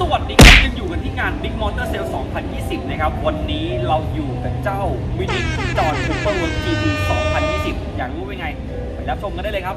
สวัสดีครับยังอยู่กันที่งาน Big Motor Sale 2020 นะครับ วันนี้เราอยู่กับเจ้า Mini จอร์ Cooper World GT 2020 อยากรู้เป็นไง ไปรับชมกันได้เลยครับ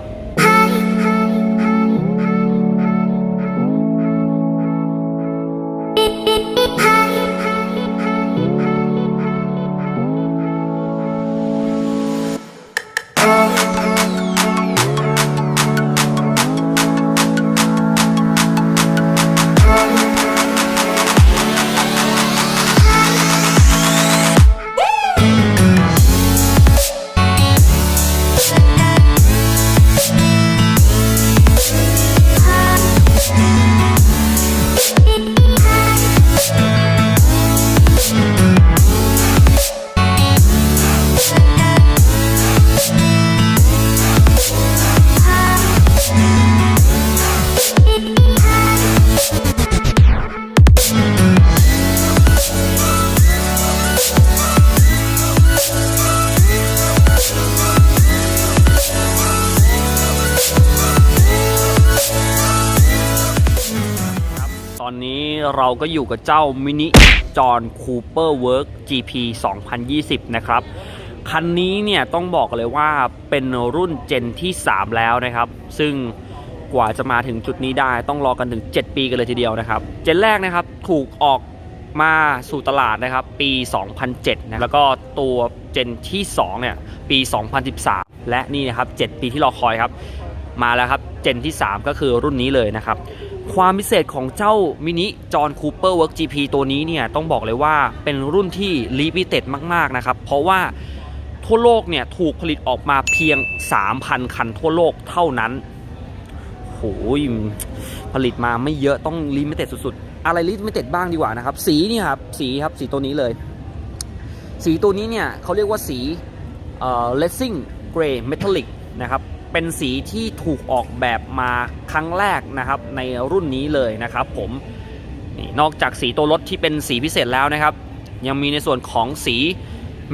เราก็อยู่กับเจ้ามินิจอห์นคูเปอร์เวิร์ก GP 2020 นะครับ คันนี้เนี่ยต้องบอกเลยว่าเป็นรุ่นเจนที่ 3 แล้วนะครับ ซึ่งกว่าจะมาถึงจุดนี้ได้ต้องรอกันถึง 7 ปีกันเลยทีเดียวนะครับ เจนแรกนะครับถูกออกมาสู่ตลาดนะครับปี 2007 นะแล้วก็ตัวเจนที่2เนี่ยปี 2013 และนี่นะครับ 7 ปีที่รอคอยครับ มาแล้วครับ เจนที่ 3 ก็คือรุ่นนี้เลยนะครับ ความพิเศษของเจ้ามินิจอห์นคูเปอร์เวิร์ก GP ตัวนี้เนี่ยต้องบอกเลยว่าเป็นรุ่นที่ลิมิเต็ดมาก ๆ นะครับ เพราะว่าทั่วโลกเนี่ยถูกผลิตออกมาเพียง 3,000 คันทั่วโลกเท่านั้นโหยผลิตมาไม่เยอะต้องลิมิเต็ดสุด ๆ อะไรลิมิเต็ดบ้างดีกว่านะครับ สีนี่ครับ สีครับสีตัวนี้เลย สีตัวนี้เนี่ยเขาเรียกว่าสีเอ่อ Racing Grey Metallic นะครับ เป็นสีที่ถูกออกแบบมาครั้งแรกนะครับในรุ่นนี้เลยนะครับผมนนอกจากสีตัวรถที่เป็นสีพิเศษแล้วนะครับ ยังมีในส่วนของสี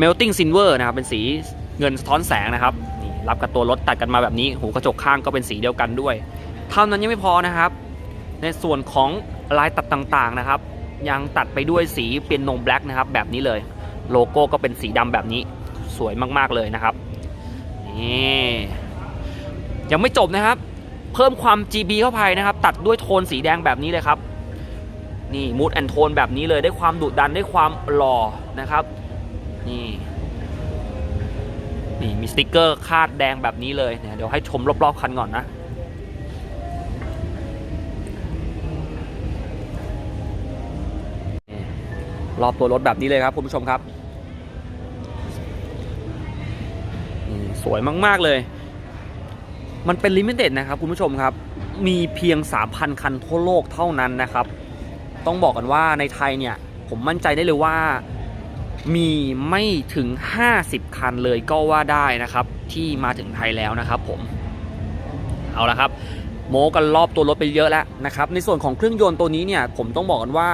melting silver นะครับเป็นสีเงินสะท้อนแสงนะครับนี่รับกับตัวรถตัดกันมาแบบนี้ หูกระจกข้างก็เป็นสีเดียวกันด้วย เท่านั้นยังไม่พอนะครับ ในส่วนของลายตัดต่างๆนะครับ ยังตัดไปด้วยสีเป็นนงแบล็กนะครับแบบนี้เลย โลโก้ก็เป็นสีดำแบบนี้สวยมากๆเลยนะครับนี่ ยังไม่จบนะครับ เพิ่มความ GB เข้าไปนะครับ ตัดด้วยโทนสีแดงแบบนี้เลยครับ นี่มูดแอนโทนแบบนี้เลยได้ความดุดันได้ความหล่อนะครับ นี่นี่มีสติกเกอร์คาดแดงแบบนี้เลยเนี่ยเดี๋ยวให้ชมรอบๆคันก่อนนะรอบตัวรถแบบนี้เลยครับคุณผู้ชมครับ สวยมาก ๆ เลย มันเป็นลิมิเต็ดนะครับคุณผู้ชมครับ มีเพียง 3,000 คันทั่วโลกเท่านั้นนะครับ ต้องบอกกันว่าในไทยเนี่ย ผมมั่นใจได้เลยว่ามีไม่ถึง 50 คันเลยก็ว่าได้นะครับ ที่มาถึงไทยแล้วนะครับผม เอาละครับโม้กันรอบตัวรถไปเยอะแล้วนะครับ ในส่วนของเครื่องยนต์ตัวนี้เนี่ย ผมต้องบอกกันว่า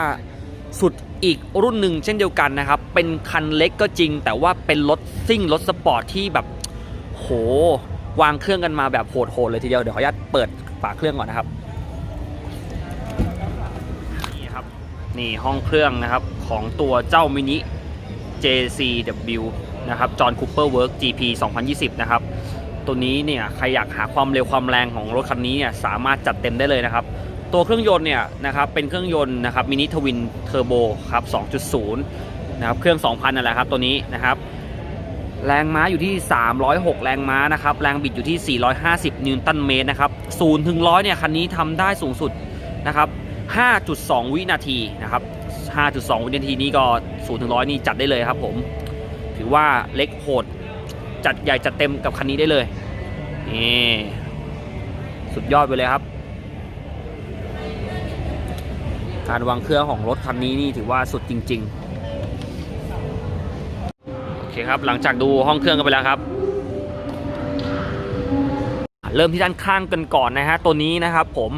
สุดอีกรุ่นหนึ่งเช่นเดียวกันนะครับ เป็นคันเล็กก็จริง แต่ว่าเป็นรถซิ่งรถสปอร์ตที่แบบโห วางเครื่องกันมาแบบโหดๆเลยทีเดียวเดี๋ยวขออนุญาตเปิดฝาเครื่องก่อนนะครับนี่ครับนี่ห้องเครื่องนะครับของตัวเจ้ามินิ JCW นะครับ John Cooper Work GP 2020 นะครับ ตัวนี้เนี่ยใครอยากหาความเร็วความแรงของรถคันนี้เนี่ยสามารถจัดเต็มได้เลยนะครับ ตัวเครื่องยนต์เนี่ยนะครับเป็นเครื่องยนต์นะครับมินิทวินเทอร์โบครับ 2.0 นะครับเครื่อง 2,000 นั่นแหละครับตัวนี้นะครับ แรงม้าอยู่ที่ 306 แรงม้านะครับ แรงบิดอยู่ที่ 450 นิวตันเมตรนะครับ0ถึง100เนี่ยคันนี้ทำได้สูงสุดนะครับ 5.2 วินาทีนะครับ 5.2 วินาทีนี้ก็0ถึง100นี่จัดได้เลยครับผม ถือว่าเล็กโหด จัดใหญ่จัดเต็มกับคันนี้ได้เลย นี่สุดยอดไปเลยครับ การวางเครื่องของรถคันนี้นี่ถือว่าสุดจริง ๆ ครับ หลังจากดูห้องเครื่องกันไปแล้วครับ เริ่มที่ด้านข้างกันก่อนนะฮะตัวนี้นะครับผม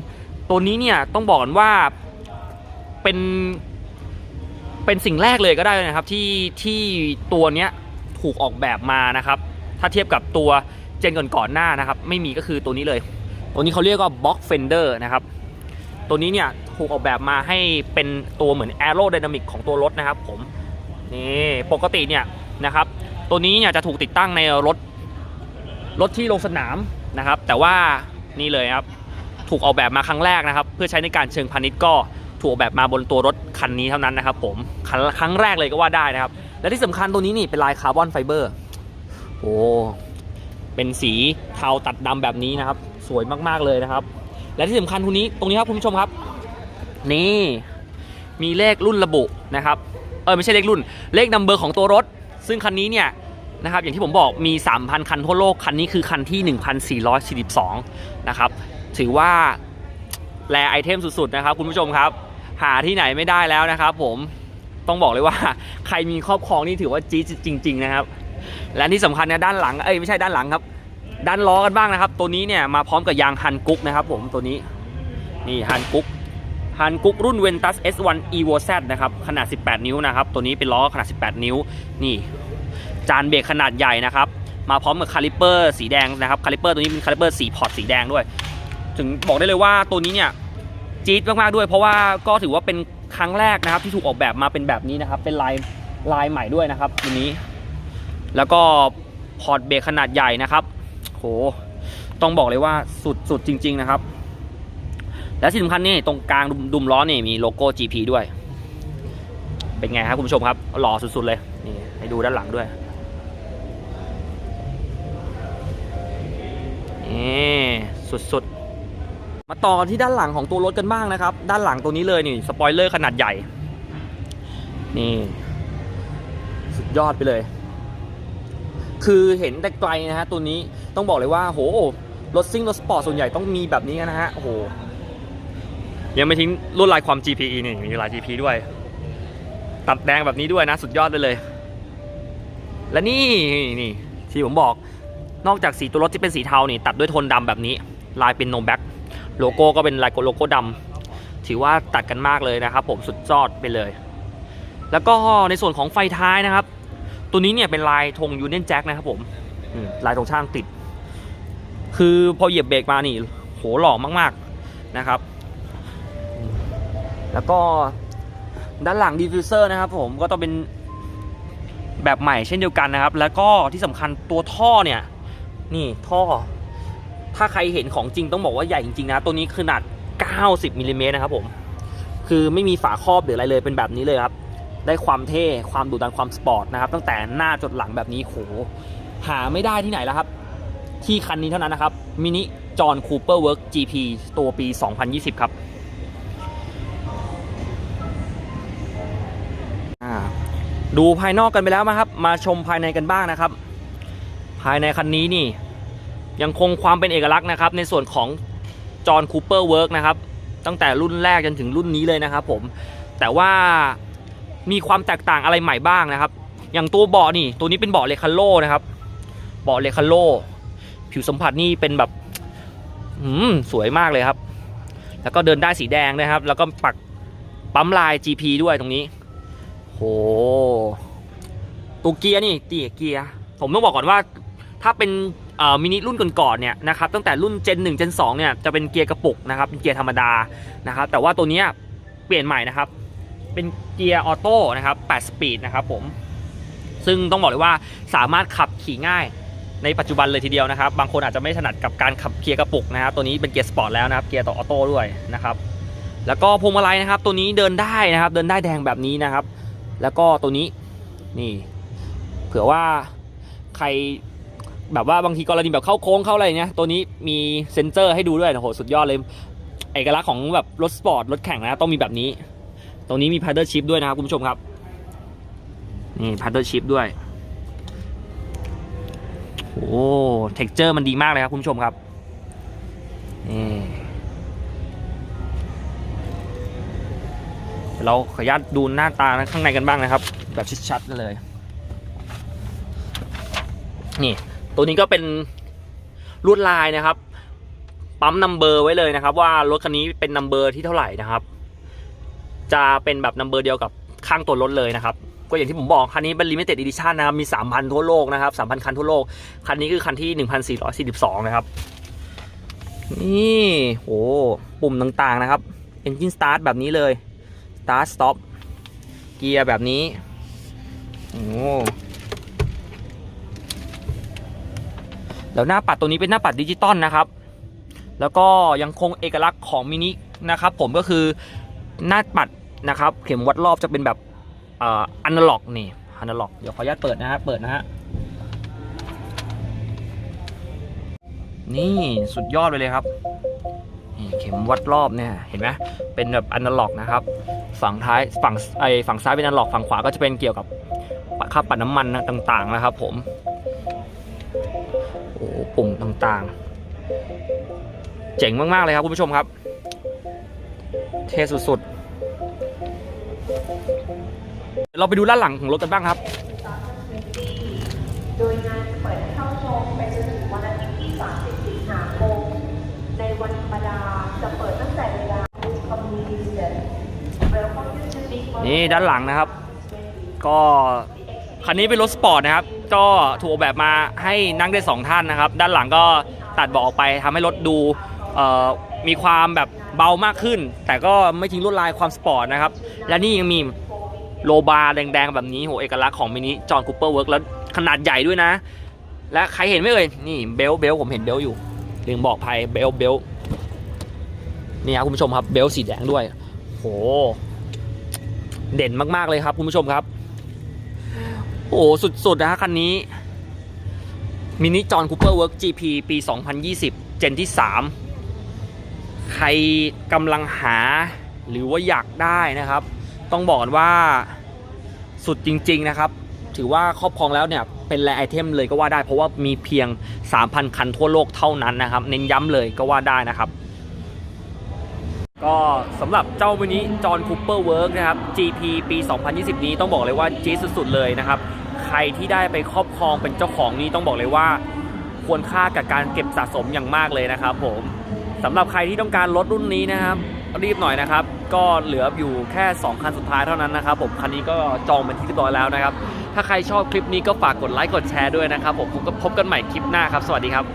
ตัวนี้เนี่ยต้องบอกกันว่าเป็นเป็นสิ่งแรกเลยก็ได้นะครับที่ที่ตัวเนี้ยถูกออกแบบมานะครับ ถ้าเทียบกับตัวเจนก่อนๆหน้านะครับ ไม่มีก็คือตัวนี้เลย ตัวนี้เขาเรียกว่า Box Fender นะครับ ตัวนี้เนี่ยถูกออกแบบมาให้เป็นตัวเหมือนแอโร d y นามิกของตัวรถนะครับผมนี่ปกติเนี่ย นะครับ ตัวนี้เนี่ยจะถูกติดตั้งในรถรถที่ลงสนามนะครับ แต่ว่านี่เลยครับถูกออกแบบมาครั้งแรกนะครับ เพื่อใช้ในการเชิงพาณิชย์ก็ถูกออกแบบมาบนตัวรถคันนี้เท่านั้นนะครับ ผมครั้งแรกเลยก็ว่าได้นะครับ และที่สำคัญตัวนี้นี่เป็นลายคาร์บอนไฟเบอร์โอ้เป็นสีเทาตัดดำแบบนี้นะครับ สวยมากๆเลยนะครับ และที่สำคัญทุนนี้ตรงนี้ครับคุณผู้ชมครับ นี่มีเลขรุ่นระบุนะครับเออไม่ใช่เลขรุ่น เลขนัมเบอร์ของตัวรถ ซึ่งคันนี้เนี่ยนะครับอย่างที่ผมบอกมี 3,000 คันทั่วโลก คันนี้คือคันที่ 1,442 นะครับ ถือว่าแรไอเทมสุดๆนะครับคุณผู้ชมครับ หาที่ไหนไม่ได้แล้วนะครับผมต้องบอกเลยว่าใครมีครอบครองนี่ถือว่าจี๊ดจริง ๆ นะครับ และที่สำคัญเนี่ยด้านหลังเอ้ยไม่ใช่ด้านหลังครับ ด้านล้อกันบ้างนะครับ ตัวนี้เนี่ยมาพร้อมกับยางฮันกุ๊กนะครับ ผมตัวนี้นี่ฮันกุ๊ก ฮันกุกรุ่น Ventus S1 Evo Z นะครับ ขนาด 18 นิ้วนะครับ ตัวนี้เป็นล้อขนาด 18 นิ้ว นี่ จานเบรกขนาดใหญ่นะครับ มาพร้อมกับคาลิเปอร์สีแดงนะครับ คาลิเปอร์ตัวนี้เป็นคาลิเปอร์สีพอร์ตสีแดงด้วย ถึงบอกได้เลยว่าตัวนี้เนี่ยจี๊ดมากๆด้วย เพราะว่าก็ถือว่าเป็นครั้งแรกนะครับ ที่ถูกออกแบบมาเป็นแบบนี้นะครับ เป็นลายลายใหม่ด้วยนะครับตัวนี้ แล้วก็พอร์ตเบรกขนาดใหญ่นะครับ โห ต้องบอกเลยว่าสุดสุดจริง ๆ นะครับ และที่สำคัญนี่ตรงกลางดุมล้อนี่มีโลโก้ GP ด้วย เป็นไงครับคุณผู้ชมครับหล่อสุดๆเลยนี่ให้ดูด้านหลังด้วยนี่สุดๆ มาต่อกันที่ด้านหลังของตัวรถกันบ้างนะครับ ด้านหลังตัวนี้เลยนี่สปอยเลอร์ขนาดใหญ่ นี่ สุดยอดไปเลย คือเห็นแต่ไกลนะฮะตัวนี้ต้องบอกเลยว่าโหรถซิ่งรถสปอร์ตส่วนใหญ่ต้องมีแบบนี้นนะฮะโอ้โห ยังไม่ทิ้งรุ่นลายความ GPE นี่มีลาย GP ด้วย ตัดแดงแบบนี้ด้วยนะ สุดยอดไปเลย และนี่นี่ที่ผมบอกนอกจากสีตัวรถที่เป็นสีเทานี่ตัดด้วยโทนดำแบบนี้ ลายเป็นโนแบ็กโลโก้ก็เป็นลายโลโก้ดำถือว่าตัดกันมากเลยนะครับ ผมสุดยอดไปเลย แล้วก็ในส่วนของไฟท้ายนะครับ ตัวนี้เนี่ยเป็นลายธงยูเนียนแจ็คนะครับผมลายธงช่างติด คือพอเหยียบเบรกมานี่ โหหล่อมากๆนะครับ แล้วก็ด้านหลังดีฟิวเซอร์นะครับผมก็ต้องเป็นแบบใหม่เช่นเดียวกันนะครับ แล้วก็ที่สำคัญตัวท่อเนี่ยนี่ท่อ ถ้าใครเห็นของจริงต้องบอกว่าใหญ่จริงๆนะตัวนี้ขนาด 90มิลลิเมตรนะครับผมคือไม่มีฝาครอบหรืออะไรเลยเป็นแบบนี้เลยครับ ได้ความเท่ความดุดันความสปอร์ตนะครับ ตั้งแต่หน้าจดหลังแบบนี้โหหาไม่ได้ที่ไหนแล้วครับ ที่คันนี้เท่านั้นนะครับมินิจอห์นคูเปอร์เวิร์ก GP ตัวปี 2020 ครับ ดูภายนอกกันไปแล้วนะครับ มาชมภายในกันบ้างนะครับ ภายในคันนี้นี่ ยังคงความเป็นเอกลักษณ์นะครับ ในส่วนของจอห์นคูเปอร์เวิร์กนะครับ ตั้งแต่รุ่นแรกจนถึงรุ่นนี้เลยนะครับ ผม แต่ว่ามีความแตกต่างอะไรใหม่บ้างนะครับ อย่างตัวเบาะนี่ ตัวนี้เป็นเบาะเลคาโลนะครับ เบาะเลคาโล ผิวสัมผัสนี่เป็นแบบอืมสวยมากเลยครับ แล้วก็เดินได้สีแดงนะครับ แล้วก็ปักปั๊มลาย GP ด้วยตรงนี้ โหตัวเกียร์นี่ตีเกียร์ผมต้องบอกก่อนว่าถ้าเป็นมินิรุ่นก่อนๆเนี่ยนะครับตั้งแต่รุ่น Gen 1 Gen 2เนี่ยจะเป็นเกียร์กระปุกนะครับเป็นเกียร์ธรรมดานะครับแต่ว่าตัวนี้เปลี่ยนใหม่นะครับ เป็นเกียร์ออโต้นะครับ8สปีดนะครับผมซึ่งต้องบอกเลยว่าสามารถขับขี่ง่ายในปัจจุบันเลยทีเดียวนะครับ บางคนอาจจะไม่ถนัดกับการขับเกียร์กระปุกนะครับตัวนี้เป็นเกียร์สปอร์ตแล้วนะครับเกียร์ต่อออโต้ด้วยนะครับแล้วก็พวงมาลัยนะครับ ตัวนี้เดินได้นะครับ เดินได้แดงแบบนี้นะครับ แล้วก็ตัวนี้นี่ เผื่อว่าใครแบบว่าบางทีกรณีแบบเข้าโค้งเข้าอะไรเนี้ยตัวนี้มีเซ็นเซอร์ให้ดูด้วยโอ้โหสุดยอดเลย เอกลักษณ์ของแบบรถสปอร์ตรถแข่งนะต้องมีแบบนี้ ตรงนี้มี paddle shift ด้วยนะครับคุณผู้ชมครับนี่ paddle shift ด้วยโอ้ texture มันดีมากเลยครับคุณผู้ชมครับนี่ เดี๋ยวเราขออนุญาตดูหน้าตาข้างในกันบ้างนะครับ แบบชัดๆกันเลย นี่ ตัวนี้ก็เป็นลวดลายนะครับ ปั๊มนัมเบอร์ไว้เลยนะครับ ว่ารถคันนี้เป็นนัมเบอร์ที่เท่าไหร่นะครับ จะเป็นแบบนัมเบอร์เดียวกับข้างตัวรถเลยนะครับ ก็อย่างที่ผมบอกคันนี้เป็น limited edition นะครับ มี 3,000 ทั่วโลกนะครับ 3,000 คันทั่วโลก คันนี้คือคันที่ 1,442 นะครับ นี่โหปุ่มต่างๆนะครับ Engine Start แบบนี้เลย Start Stop เกียร์แบบนี้ โอ้แล้วหน้าปัดตัวนี้เป็นหน้าปัดดิจิตอลนะครับ แล้วก็ยังคงเอกลักษณ์ของมินินะครับ ผมก็คือหน้าปัดนะครับ เข็มวัดรอบจะเป็นแบบอ่ออนาล็อกนี่อนาล็อกเดี๋ยวขออนุญาตเปิดนะฮะเปิดนะฮะนี่สุดยอดไปเลยครับ นี่เข็มวัดรอบเนี่ยเห็นไหมเป็นแบบอนาล็อกนะครับ ฝั่งท้ายฝั่งไอฝั่งซ้ายเป็นอนาล็อกฝั่งขวาก็จะเป็นเกี่ยวกับค่าปัดน้ำมันต่างๆนะครับ ผมโอ้ปุ่มต่างๆ เจ๋งมากๆเลยครับคุณผู้ชมครับ เท่สุดๆเราไปดูด้านหลังของรถกันบ้างครับ โดยงานเปิดให้เข้าชมไปจนถึงวันอาทิตย์ที่ 30 สิงหาคม ในวันธรรมดาจะเปิดตั้งแต่เวลา Communication Welcome you to Big Mall นี่ด้านหลังนะครับ ก็คันนี้เป็นรถสปอร์ตนะครับ ก็ถูกออกแบบมาให้นั่งได้สองท่านนะครับ ด้านหลังก็ตัดเบาะออกไปทำให้รถดูมีความแบบเบามากขึ้น แต่ก็ไม่ทิ้งลวดลายความสปอร์ตนะครับ และนี่ยังมีโลบาร์แดงๆ แบบนี้โหเอกลักษณ์ของมินิจอห์นคูเปอร์เวิร์กแล้วขนาดใหญ่ด้วยนะ และใครเห็นไหมเอ่ยนี่เบลเบลผมเห็นเบลอยู่ลืมบอกภัยเบลเบลนี่ครับคุณผู้ชมครับเบลสีแดงด้วยโห เด่นมากๆเลยครับคุณผู้ชมครับ โอ้โหสุดๆนะฮะคันนี้มินิจอนคูเปอร์เวิร์ก GP ปี 2020 เจนที่ 3 ใครกำลังหาหรือว่าอยากได้นะครับ ต้องบอกกันว่าสุดจริง ๆ นะครับ ถือว่าครอบครองแล้วเนี่ย เป็นแรไอเทมเลยก็ว่าได้เพราะว่ามีเพียง 3,000 คันทั่วโลกเท่านั้นนะครับ เน้นย้ำเลยก็ว่าได้นะครับ ก็สำหรับเจ้ามินิจอห์นคูเปอร์เวิร์กนะครับ GP ปี 2020 นี้ต้องบอกเลยว่าจี๊ดสุดๆเลยนะครับ ใครที่ได้ไปครอบครองเป็นเจ้าของนี้ต้องบอกเลยว่า ควรค่ากับการเก็บสะสมอย่างมากเลยนะครับผมสำหรับใครที่ต้องการรถรุ่นนี้นะครับรีบหน่อยนะครับ ก็เหลืออยู่แค่ 2 คันสุดท้ายเท่านั้นนะครับผมคันนี้ก็จองเป็นที่เรียบร้อยแล้วนะครับ ถ้าใครชอบคลิปนี้ก็ฝากกดไลค์กดแชร์ด้วยนะครับผมพบกันใหม่คลิปหน้าครับ สวัสดีครับ